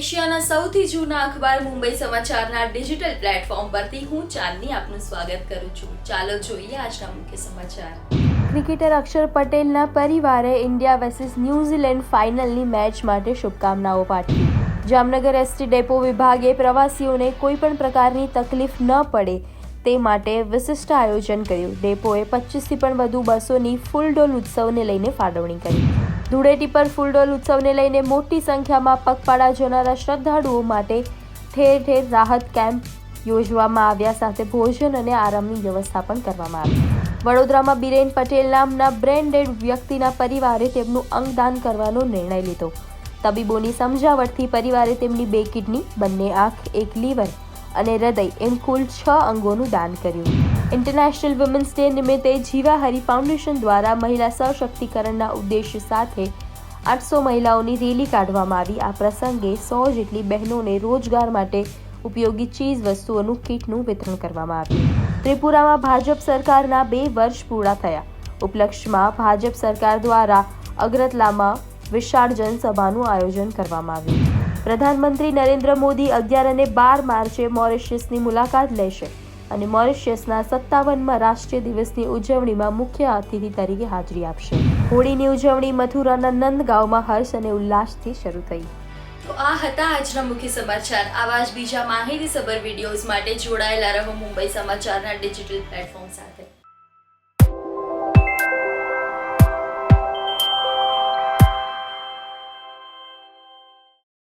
એશિયાના સૌથી જૂના અખબાર મુંબઈ સમાચારના ડિજિટલ પ્લેટફોર્મ પરથી હું ચાંદની આપનું સ્વાગત કરું છું. ચાલો જોઈએ આજના મુખ્ય સમાચાર. ક્રિકેટર અક્ષર પટેલના પરિવારે ઇન્ડિયા વર્સિસ ન્યૂઝીલેન્ડ ફાઇનલની મેચ માટે શુભકામનાઓ પાઠવી. જામનગર એસટી ડેપો વિભાગે પ્રવાસીઓને કોઈ પણ પ્રકારની તકલીફ ન પડે તે માટે વિશિષ્ટ આયોજન કર્યું. ડેપોએ પચીસથી પણ વધુ બસોની ફૂલડોલ ઉત્સવને લઈને ફાળવણી કરી. ધૂળેટી પર ફૂલડોલ ઉત્સવને લઈને મોટી સંખ્યામાં પગપાળા જનારા શ્રદ્ધાળુઓ માટે ઠેર ઠેર રાહત કેમ્પ યોજવામાં આવ્યા સાથે ભોજન અને આરામની વ્યવસ્થા પણ કરવામાં આવી. વડોદરામાં બિરેન પટેલ નામના બ્રેન્ડેડ વ્યક્તિના પરિવારે તેમનું અંગદાન કરવાનો નિર્ણય લીધો. તબીબોની સમજાવટથી પરિવારે તેમની બે કિડની, બંને આંખ, એક લીવર અને હૃદય એમ કુલ છ અંગોનું દાન કર્યું. ઇન્ટરનેશનલ વુમન્સ ડે નિમિત્તે જીવા હરી ફાઉન્ડેશન દ્વારા મહિલા સશક્તિકરણના ઉદ્દેશ્ય સાથે આઠસો મહિલાઓની રેલી કાઢવામાં આવી. આ પ્રસંગે સો જેટલી બહેનોને રોજગાર માટે ઉપયોગી ચીજ વસ્તુઓનું કીટનું વિતરણ કરવામાં આવ્યું. ત્રિપુરામાં ભાજપ સરકારના બે વર્ષ પૂરા થયા. ઉપલક્ષમાં ભાજપ સરકાર દ્વારા અગરતલામાં વિશાળ જનસભાનું આયોજન કરવામાં આવ્યું. પ્રધાનમંત્રી નરેન્દ્ર મોદી અગિયાર અને બાર માર્ચે મોરિશિયસની મુલાકાત લેશે અને મોરિશિયસના સત્તાવનમાં રાષ્ટ્રીય દિવસની ઉજવણીમાં મુખ્ય અતિથિ તરીકે હાજરી આપશે. હોળીની ઉજવણી મથુરાના નંદગાંવમાં હર્ષ અને ઉલ્લાસથી શરૂ થઈ. તો આ હતા આજના મુખ્ય સમાચાર. આવા જ બીજા માહિતીસભર વિડીયોઝ માટે જોડાયેલા રહો મુંબઈ સમાચારના ડિજિટલ પ્લેટફોર્મ સાથે.